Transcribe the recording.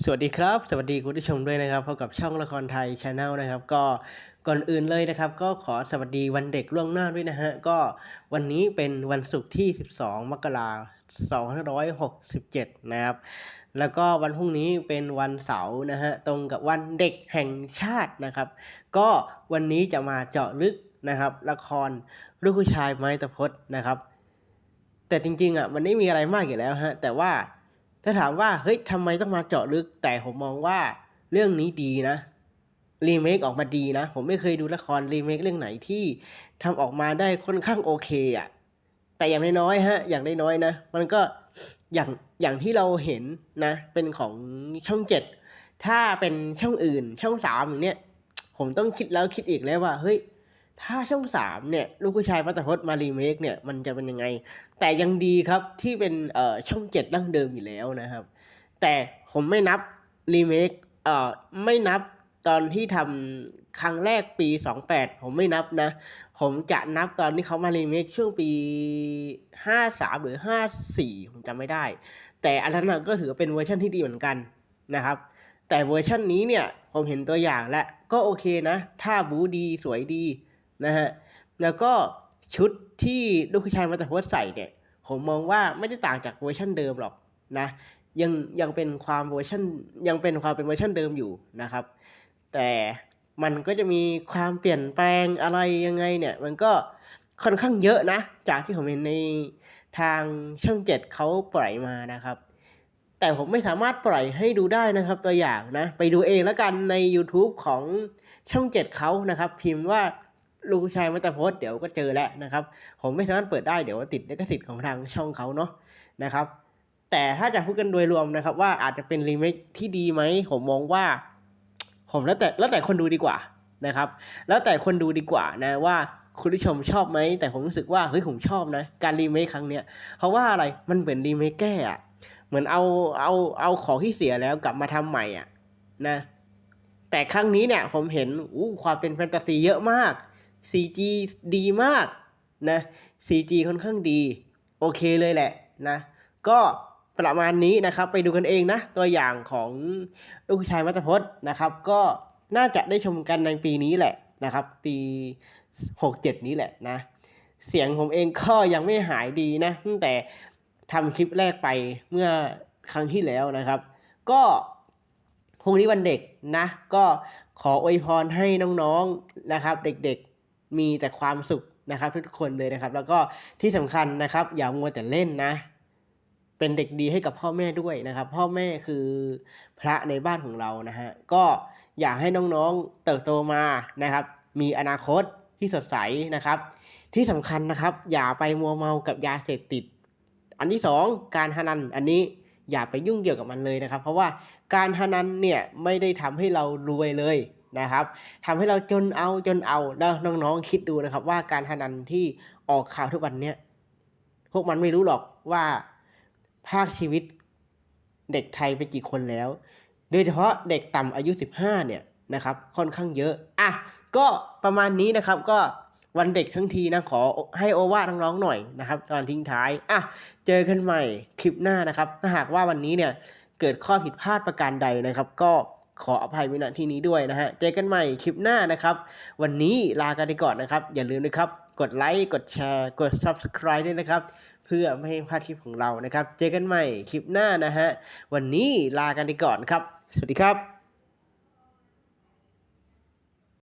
สวัสดีครับ สวัสดีคุณผู้ชมด้วยนะครับพบกับช่องละครไทยชาแนลนะครับ ก็ก่อนอื่นเลยนะครับ ก็ขอสวัสดีวันเด็กล่วงหน้าด้วยนะฮะ ก็วันนี้เป็นวันศุกร์ที่ 12 มกราคม2567 นะครับ แล้วก็วันพรุ่งนี้เป็นวันเสาร์นะฮะ ตรงกับวันเด็กแห่งชาตินะครับ ก็วันนี้จะมาเจาะลึกนะครับ ละครลูกผู้ชายไม้ตะพดนะครับ แต่จริงๆอะมันไม่มีอะไรมากอยู่แล้วฮะแต่ว่า ถ้าถามว่าเฮ้ยทำไมต้องมาเจาะลึก แต่ผมมองว่าเรื่องนี้ดีนะรีเมคออกมาดีนะ ผมไม่เคยดูละครรีเมคเรื่องไหนที่ทำออกมาได้ค่อนข้างโอเคอะแต่อย่างน้อยๆฮะ อย่างน้อยๆนะ มันก็อย่างอย่างที่เราเห็นนะ เป็นของช่องเจ็ดถ้าเป็นช่องอื่นช่องสามอย่างเนี้ยผมต้องคิดแล้วคิดอีกแล้วว่าเฮ้ย ถ้าช่องสามเนี่ยลูกผู้ชายพัตพจน์มารีเมคเนี่ยมันจะเป็นยังไง แต่ยังดีครับที่เป็นเอ่อช่องเจ็ดดั้งเดิมอยู่แล้วนะครับ แต่ผมไม่นับรีเมคเอ่อไม่นับตอนที่ทำครั้งแรกปี 28 ผมไม่นับนะ ผมจะนับตอนที่เขามารีเมคช่วงปี 53 หรือ 54 ผมจำไม่ได้ แต่อันนั้นก็ถือเป็นเวอร์ชันที่ดีเหมือนกันนะครับ แต่เวอร์ชันนี้เนี่ย ผมเห็นตัวอย่างแล้วก็โอเคนะท่าบูดีสวยดี นะฮะแล้วก็ชุดที่ลูกชายมาแต่โพสใส่เนี่ย ผมมองว่าไม่ได้ต่างจากเวอร์ชันเดิมหรอกนะยังยังเป็นความเวอร์ชันยังเป็นความเป็นเวอร์ชันเดิมอยู่นะครับ แต่มันก็จะมีความเปลี่ยนแปลงอะไรยังไงเนี่ย มันก็ค่อนข้างเยอะนะ จากที่ผมเห็นในทางช่องเจ็ดเขาปล่อยมานะครับ แต่ผมไม่สามารถปล่อยให้ดูได้นะครับ ตัวอย่างนะ ไปดูเองแล้วกันใน YouTube ของช่องเจ็ดเขานะครับ พิมพ์ว่า ลูกชายมาแต่โพสเดี๋ยวก็เจอแล้วนะครับ ผมไม่สามารถเปิดได้เดี๋ยวติดลิขสิทธิ์ของทางช่องเขาเนาะนะครับ แต่ถ้าจะพูดกันโดยรวมนะครับ ว่าอาจจะเป็นรีเมคที่ดีไหมผมมองว่า ผมแล้วแต่แล้วแต่คนดูดีกว่านะครับ แล้วแต่คนดูดีกว่านะว่าคุณผู้ชมชอบไหมแต่ผมรู้สึกว่าเฮ้ยผมชอบนะ การรีเมคครั้งเนี้ยเพราะว่าอะไรมันเหมือนรีเมคแก้อะเหมือนเอาเอาเอาของที่เสียแล้วกลับมาทำใหม่อะนะ แต่ครั้งนี้เนี่ยผมเห็นอู้ความเป็นแฟนตาซีเยอะมาก CG ดีมากนะ CG ค่อนข้างดี โอเคเลยแหละนะ ก็ประมาณนี้นะครับ ไปดูกันเองนะ ตัวอย่างของลูกชายมัตพจน์นะครับ ก็น่าจะได้ชมกันในปีนี้แหละนะครับ ปี 67 นี้แหละนะ เสียงผมเองก็ยังไม่หายดีนะตั้งแต่ทำคลิปแรกไปเมื่อครั้งที่แล้วนะครับ ก็พรุ่งนี้วันเด็กนะ ก็ขออวยพรให้น้องๆนะครับ เด็กๆ มีแต่ความสุขนะครับ ทุกคนเลยนะครับ แล้วก็ที่สำคัญนะครับ อย่ามัวแต่เล่นนะ เป็นเด็กดีให้กับพ่อแม่ด้วยนะครับ พ่อแม่คือพระในบ้านของเรานะฮะก็อยากให้น้องๆเติบโตมานะครับ มีอนาคตที่สดใสนะครับ ที่สำคัญนะครับ อย่าไปมัวเมากับยาเสพติด อันที่สองการพนันอันนี้อย่าไปยุ่งเกี่ยวกับมันเลยนะครับ เพราะว่าการพนันเนี่ยไม่ได้ทำให้เรารวยเลย นะครับทำให้เราจนเอาจนเอาแล้วน้องๆคิดดูนะครับ ว่าการพนันที่ออกข่าวทุกวันเนี้ยพวกมันไม่รู้หรอกว่าภาคชีวิตเด็กไทยไปกี่คนแล้ว โดยเฉพาะเด็กต่ำอายุ 15 เนี่ยนะครับ ค่อนข้างเยอะอะก็ประมาณนี้นะครับก็วันเด็กทั้งทีนะขอให้โอวาทน้องๆหน่อยนะครับ ตอนทิ้งท้ายอะเจอกันใหม่คลิปหน้านะครับ ถ้าหากว่าวันนี้เนี่ยเกิดข้อผิดพลาดประการใดนะครับ ก็ ขออภัยไว้ณที่นี้ด้วยนะฮะ เจอกันใหม่คลิปหน้านะครับ วันนี้ลากันไปก่อนนะครับ อย่าลืมนะครับ กดไลค์ กดแชร์ กด subscribe ด้วยนะครับ เพื่อไม่ให้พลาดคลิปของเรานะครับ เจอกันใหม่คลิปหน้านะฮะ วันนี้ลากันไปก่อนครับ สวัสดีครับ